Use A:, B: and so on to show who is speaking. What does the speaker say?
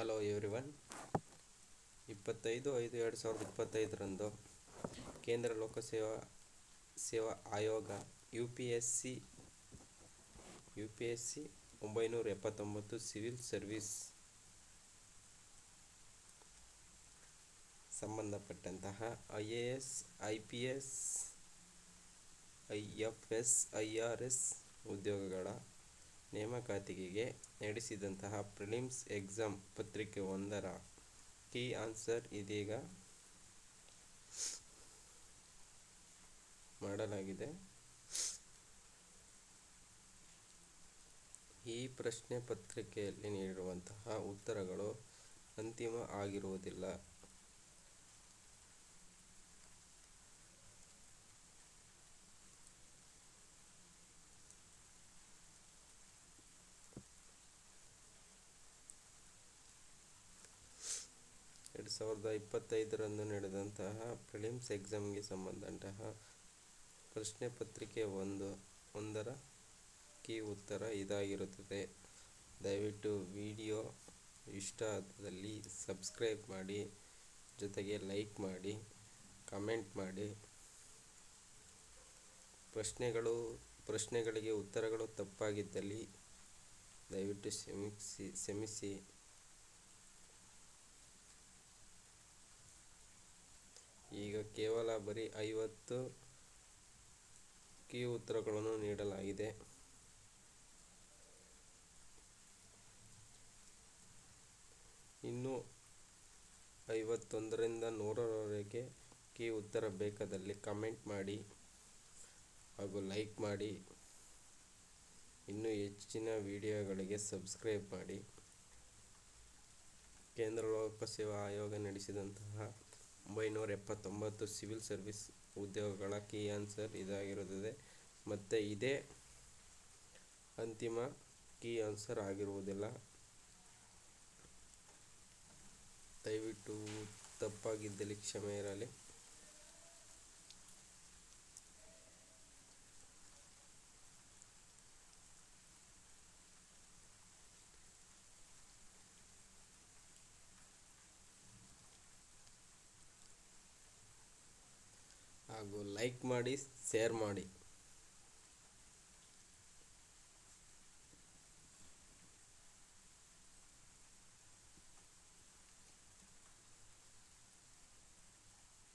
A: Hello everyone ಇಪ್ಪತ್ತೈದು ಐದು ಎರಡು ಸಾವಿರದ ಇಪ್ಪತ್ತೈದರಂದು ಕೇಂದ್ರ ಲೋಕಸೇವಾ, ಸೇವಾ ಆಯೋಗ U P S C U P S C ಒಂಬೈನೂರ ಎಪ್ಪತ್ತೊಂಬತ್ತು ಸಿವಿಲ್ ಸರ್ವಿಸ್ ಸಂಬಂಧಪಟ್ಟಂತಹ I A S, I P S, I F S, I R S ಉದ್ಯೋಗಗಳ ನೇಮಕಾತಿಗೆ ನಡೆಸಿದಂತಹ ಪ್ರಿಲಿಮ್ಸ್ ಎಕ್ಸಾಮ್ ಪತ್ರಿಕೆ ಒಂದರ ಕೀ ಆನ್ಸರ್ ಇದೀಗ ಮಾಡಲಾಗಿದೆ. ಈ ಪ್ರಶ್ನೆ ಪತ್ರಿಕೆಯಲ್ಲಿ ನೀಡಿರುವಂತಹ ಉತ್ತರಗಳು ಅಂತಿಮ ಆಗಿರುವುದಿಲ್ಲ. ಎರಡು ಸಾವಿರದ ಇಪ್ಪತ್ತೈದರಂದು ನಡೆದಂತಹ ಪ್ರಿಲಿಮ್ಸ್ ಎಕ್ಸಾಮ್ಗೆ ಸಂಬಂಧಂತಹ ಪ್ರಶ್ನೆ ಪತ್ರಿಕೆ ಒಂದು, ಒಂದರ ಕೀ ಉತ್ತರ ಇದಾಗಿರುತ್ತದೆ. ದಯವಿಟ್ಟು ವಿಡಿಯೋ ಇಷ್ಟ ಆದಲ್ಲಿ ಸಬ್ಸ್ಕ್ರೈಬ್ ಮಾಡಿ, ಜೊತೆಗೆ ಲೈಕ್ ಮಾಡಿ ಕಮೆಂಟ್ ಮಾಡಿ. ಪ್ರಶ್ನೆಗಳು, ಪ್ರಶ್ನೆಗಳಿಗೆ ಉತ್ತರಗಳು ತಪ್ಪಾಗಿದ್ದಲ್ಲಿ ದಯವಿಟ್ಟು ಕ್ಷಮಿಸಿ ಕ್ಷಮಿಸಿ. ಕೇವಲ ಬರೀ ಐವತ್ತು ಕೀ ಉತ್ತರಗಳನ್ನು ನೀಡಲಾಗಿದೆ. ಇನ್ನು ಐವತ್ತೊಂದರಿಂದ ನೂರರವರೆಗೆ ಕೀ ಉತ್ತರ ಬೇಕಾದಲ್ಲಿ ಕಮೆಂಟ್ ಮಾಡಿ ಹಾಗೂ ಲೈಕ್ ಮಾಡಿ. ಇನ್ನೂ ಹೆಚ್ಚಿನ ವಿಡಿಯೋಗಳಿಗೆ ಸಬ್ಸ್ಕ್ರೈಬ್ ಮಾಡಿ. ಕೇಂದ್ರ ಲೋಕಸೇವಾ ಆಯೋಗ ನಡೆಸಿದಂತಹ ಒಂಬೈನೂರ ಎಪ್ಪತ್ತೊಂಬತ್ತು ಸಿವಿಲ್ ಸರ್ವಿಸ್ ಉದ್ಯೋಗಗಳ ಕೀ ಆನ್ಸರ್ ಇದಾಗಿರುತ್ತದೆ. ಮತ್ತು ಇದೇ ಅಂತಿಮ ಕೀ ಆನ್ಸರ್ ಆಗಿರುವುದಿಲ್ಲ. ದಯವಿಟ್ಟು ತಪ್ಪಾಗಿದ್ದಲ್ಲಿ ಕ್ಷಮೆ ಇರಲಿ ಹಾಗೂ ಲೈಕ್ ಮಾಡಿ ಸೇರ್ ಮಾಡಿ.